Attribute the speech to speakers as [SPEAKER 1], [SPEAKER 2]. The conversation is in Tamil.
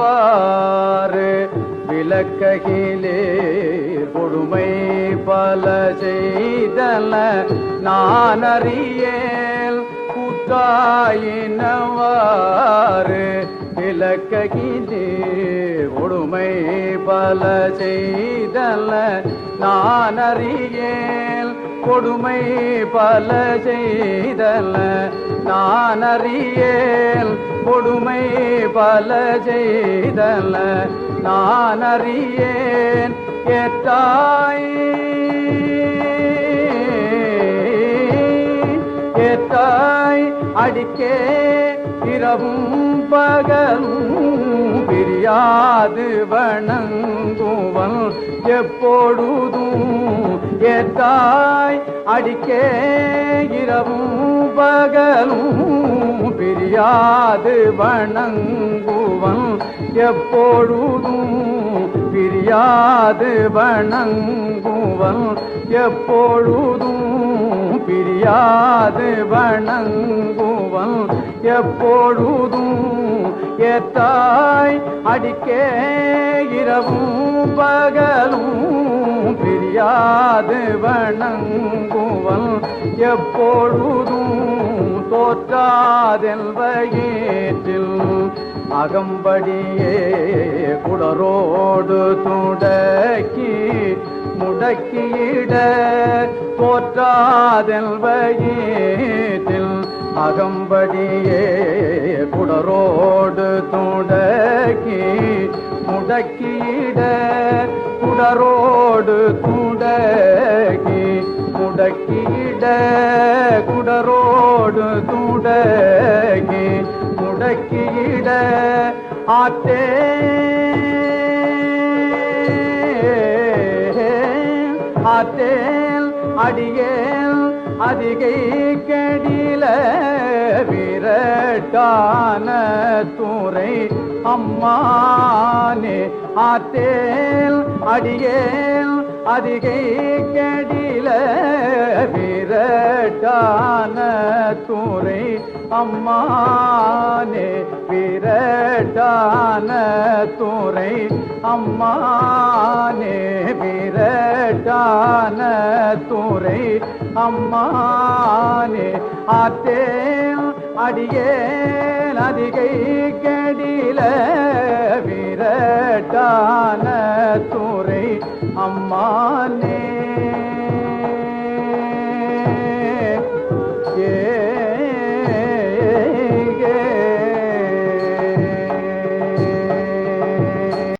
[SPEAKER 1] கூட்டாயினவாறு விளக்ககிலே கொடுமை பல செய்தல நான் அறியேல் கூட்டாயினவாறு விளக்ககிலே கொடுமை பல செய்தல நான் அறியேல் கொடுமை பல செய்தல நான் அறியேல் கொடுமை பல செய்தல நான் அறியேன் ஏற்றாய் ஏற்றாய் அடிக்கே இரவும் பகலும். தெரியாது வணங்குவன். எப்பொழுதும் ஏத்தாய் அடிக்கே இரவும் பகலும் பிரியாது வணங்குவன். எப்பொழுதும் பிரியாது வணங்குவன். எப்பொழுதும் பிரியாது வணங்குவன். எப்பொழுதும் ஏத்தாய் அடிக்கே இரவும் பகலும் பிரியாது வணங்குவன். எப்பொழுதும் தோற்றாதெல் வயிற்றில் அகம்படியே குடரோடு துடக்கி முடக்கியிட போற்றாதெல்வயத்தில் அகம்படியே குடரோடு துடக்கி முடக்கியிட குடரோடு துடக்கி முடக்கியிட குடரோடு துடக்கி. ஆத்தே ஆத்தேல் அடியேல் அதிகை கடில விரட்டான தூரை அம்மானே. ஆத்தேல் அடியேல் அதிகை கடில விரட்டான அம்மானே விரட்டான துறை. அம்மானே விரட்டான துறை. அம்மானே ஆத்தேல் அடியேல் அதிகை கடில விரட்டான துறை. அம்மானே